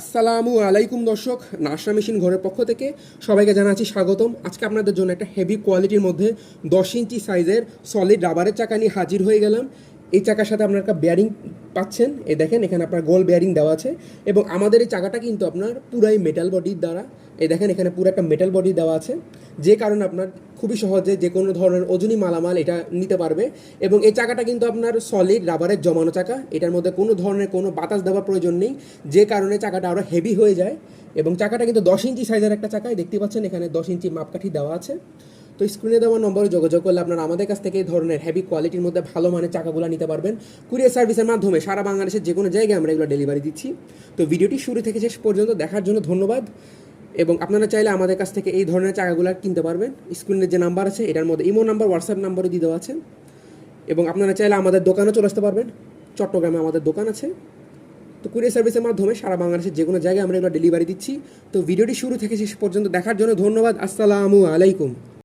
আসসালামু আলাইকুম দর্শক, নাসা মেশিন ঘরের পক্ষ থেকে সবাইকে জানাচ্ছি স্বাগতম। আজকে আপনাদের জন্য একটা হেভি কোয়ালিটির মধ্যে দশ ইঞ্চি সাইজের সলিড রাবারের চাকা নিয়ে হাজির হয়ে গেলাম। এই চাকার সাথে আপনার একটা বেয়ারিং পাচ্ছেন। এ দেখেন, এখানে আপনার গোল বেয়ারিং দেওয়া আছে। এবং আমাদের এই চাকাটা কিন্তু আপনার পুরাই মেটাল বডির দ্বারা। এই দেখেন, এখানে পুরো একটা মেটাল বডি দেওয়া আছে। যে কারণে আপনার খুবই সহজে যে কোনো ধরনের ওজনই মালামাল এটা নিতে পারবে। এবং এই চাকাটা কিন্তু আপনার সলিড রাবারের জমানো চাকা। এটার মধ্যে কোনো ধরনের কোনো বাতাস দেওয়ার প্রয়োজন নেই। যে কারণে চাকাটা আরও হেভি হয়ে যায়। এবং চাকাটা কিন্তু দশ ইঞ্চি সাইজের একটা চাকায় দেখতে পাচ্ছেন, এখানে দশ ইঞ্চি মাপকাঠি দেওয়া আছে। তো স্ক্রিনে দেওয়া নম্বরে যোগাযোগ করলে আপনারা আমাদের কাছ থেকে এই ধরনের হেভি কোয়ালিটির মধ্যে ভালো মানের চাকাগুলো নিতে পারবেন। কুরিয়ার সার্ভিসের মাধ্যমে সারা বাংলাদেশের যে কোনো জায়গায় আমরা এগুলো ডেলিভারি দিচ্ছি। তো ভিডিওটি শুরু থেকে শেষ পর্যন্ত দেখার জন্য ধন্যবাদ এবং আপনারা চাইলে আমাদের কাছ থেকে এই ধরনের চাকাগুলো কিনতে পারবেন। স্ক্রিনের যে নাম্বার আছে, এটার মধ্যে ইমো নাম্বার হোয়াটসঅ্যাপ নাম্বারও দিয়ে দেওয়া আছে। এবং আপনারা চাইলে আমাদের দোকানে চলে আসতে পারবেন। চট্টগ্রামে আমাদের দোকান আছে। তো কুরিয়ার সার্ভিসের মাধ্যমে সারা বাংলাদেশের যে কোনো জায়গায় আমরা এগুলো ডেলিভারি দিচ্ছি। তো ভিডিওটি শুরু থেকে শেষ পর্যন্ত দেখার জন্য ধন্যবাদ। আসসালামু আলাইকুম।